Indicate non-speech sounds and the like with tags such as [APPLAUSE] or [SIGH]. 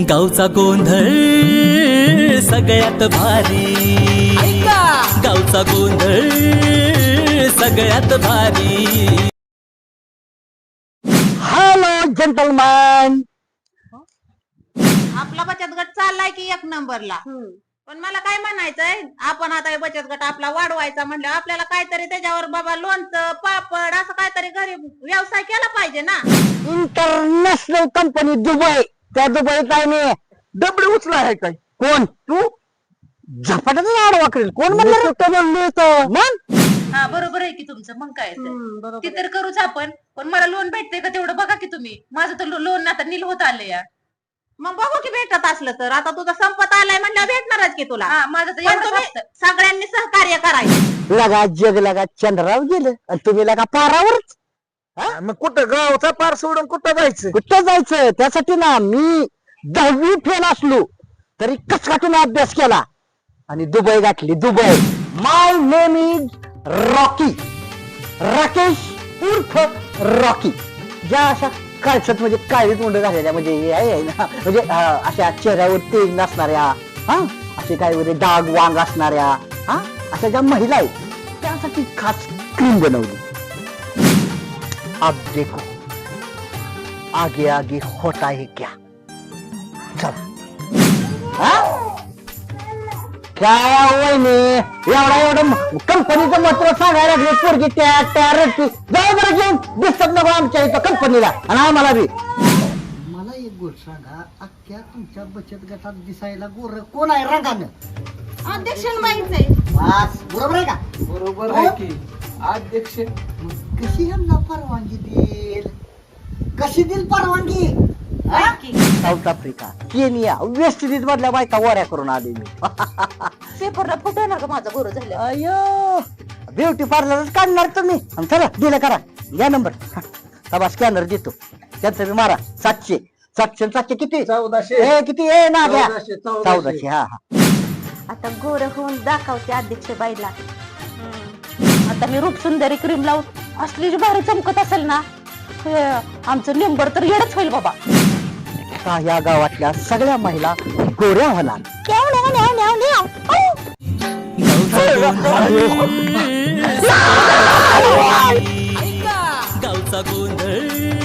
गावचा गोंधळ सगळ्यात भारी. गावचा गोंधळ सगळ्यात भारी. हॅलो जंटलमॅन आपला बचत गट चाललाय की एक नंबरला? पण मला काय म्हणायचंय? आपण आता हे बचत गट आपला वाढवायचा म्हणलं आपल्याला काहीतरी त्याच्यावर बाबा लोणचं पापड असं काहीतरी घरी व्यवसाय केला पाहिजे ना. इंटरनॅशनल कंपनी दुबई त्या दुबईत आहे मी. डबडे उचला आहे काय? कोण? तू? झपाट्याच आडवा करेल कोण म्हणलं म्हणलो तर मग? हा बरोबर आहे की तुमचं. मग काय तर. ते तर करूच आपण. पण मला लोन भेटते का तेवढं बघा की तुम्ही. माझं तर लोन आता नील होत आले या. मग बघू की भेटत असलं तर. आता तुझा संपत आलाय म्हणलं भेटणारच की तुला. हा माझं तर पण तुम्ही. सगळ्यांनी सहकार्य करायचं. लगा जग लगा चंद्रावर गेलं. आणि तुम्ही लगा पारावरच. मग कुठं गावचा पार सोडून कुठं जायचं? कुठं जायचं त्यासाठी ना मी दहावी फेल असलो तरी कसकाटून अभ्यास केला. आणि दुबई गाठली. Dubai. My name is Rocky Rakesh उर्फ रॉकी ज्या अशा काळसत म्हणजे काळीत मुंड झालेल्या म्हणजे हे आहे ना म्हणजे अं, अशा चेहऱ्यावर तेज नसणाऱ्या हा? असे काय वगैरे डाग वांग असणाऱ्या हा? अशा ज्या महिला आहेत त्यासाठी खास क्रीम बनवली. अब देखो। आगे आगे होता है क्या? चला। हा? काय वहिनी एवढा एवढं कंपनीचं मात्र सांगायला लागले पोरगी त्या त्या रडती. जाऊ बरं घेऊन दिसत नको आमच्या इथं कंपनीला. आणि आम्हाला बी. मला एक गोष्ट सांगा. अख्ख्या तुमच्या बचत गटात दिसायला गोर कोण आहे रंगानं? अध्यक्ष माहिती बस. बरोबर आहे का? बरोबर आहे की. अध्यक्ष कशी यांना परवानगी देईल? कशी देईल परवानगी? हा? South Africa Kenya West Indies मधल्या बायका वऱ्या करून आले मी [LAUGHS] पेपरला फोटो येणार का माझा गोर झालं. अयो ब्युटी पार्लरच काढणार तुम्ही. आणि चला दिलं करा. घ्या नंबर तबा स्कॅनर देतो. त्यांचं बी मारा. सातशे. सातशे आणि सातशे किती? चौदाशे. ए किती? ए ना घ्या. चौदाशे चौदाशे. हा हा. आता गोर होऊन दाखवते अध्यक्ष बाईला. आता मी रूप सुंदरी क्रीम लावून असली जी भारी चमकत असेल ना हे, आमचं लिंबर तर येडच होईल बाबा. आता या गावातल्या सगळ्या महिला गोऱ्या होणार?